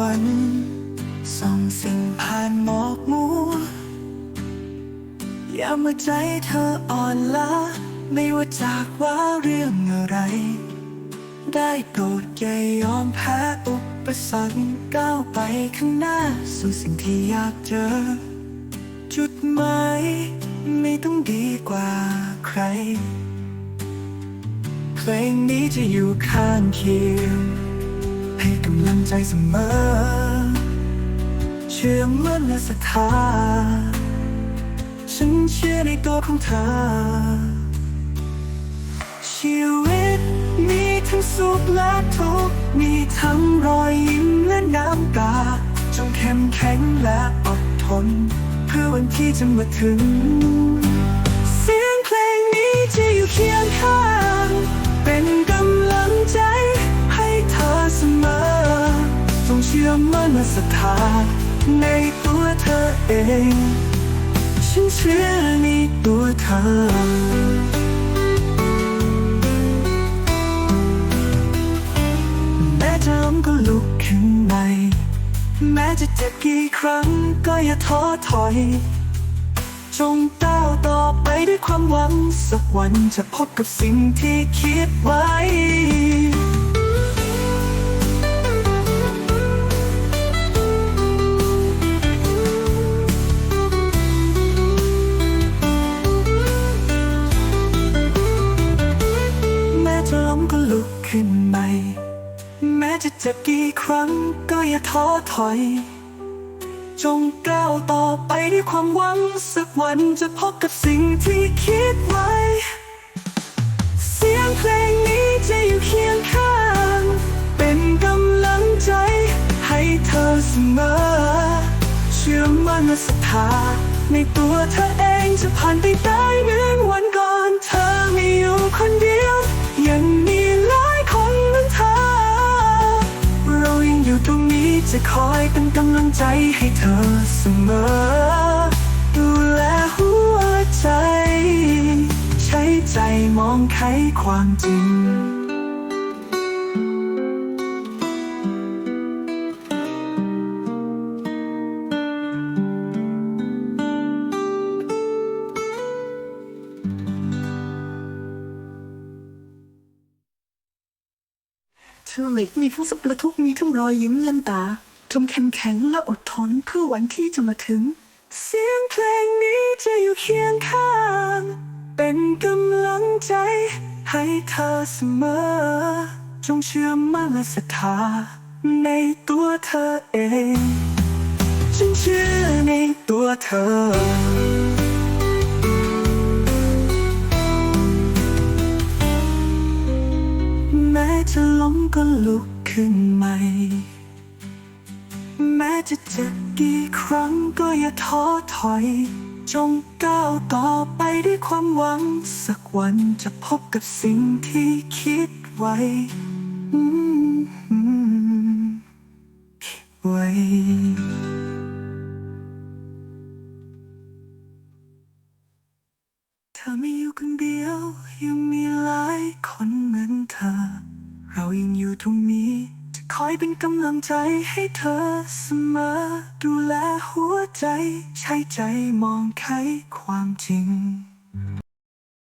วันส่องสิ่งผ่านหมอกมัวยามาใจเธออ่อนล้าไม่ว่าจากว่าเรื่องอะไร ได้โปรดอย่ายอมแพ้อุปสรรคก้าวไปข้างหน้า สู่สิ่งที่อยากเจอ จุดหมายไม่ต้องดีกว่าใคร เพลงนี้จะอยู่ข้างเคียง ให้กำลังใจเสมอ เชื่อมั่นและศรัทธา ฉันเชื่อในตัวของเธอ ชีวิตมีทั้งสุขและทุกข์ มีทั้งรอยยิ้มและน้ำตา จงเข้มแข็งและอดทน เพื่อวันที่จะมาถึง มั่นและศรัทธาในตัวเธอเอง ฉันเชื่อในตัวเธอแม้จะล้มก็ลุกขึ้นใหม่แม้จะเจ็บกี่ครั้งก็อย่าท้อถอย จงก้าวต่อไปด้วยความหวัง สักวันจะพบกับสิ่งที่คิดไว้ จะเจ็บกี่ครั้งก็อย่าท้อถอย จงก้าวต่อไปด้วยความหวัง สักวันจะพบกับสิ่งที่คิดไว้ เสียงเพลงนี้จะอยู่เคียงข้าง เป็นกำลังใจให้เธอเสมอ เชื่อมั่นและศรัทธาในตัวเธอเองจะผ่านไปได้เหมือนวัน คอยเป็นกำลังใจให้เธอเสมอ ดูแลหัวใจ ใช้ใจมองไขความจริง เธอเหล็กมีทั้งสุขและทุกมีทั้งรอยยิ้มและน้ำตา งเข้มแข็งและอดทนเพื่อวันที่จะมาถึง เสียงเพลงนี้จะอยู่เคียงข้าง เป็นกำลังใจให้เธอเสมอ จงเชื่อมั่นและศรัทธาในตัวเธอเอง ฉันเชื่อในตัวเธอแม้จะล้มก็ลุกขึ้นใหม่ แม้จะเจ็บกี่ครั้งก็อย่าท้อถอย จงก้าวต่อไปด้วยความหวัง สักวันจะพบกับสิ่งที่คิดไว้อืมอืมคิดไว้ เป็นกำลังใจให้เธอเสมอ ดูแลหัวใจ ใช้ใจมองไขความจริง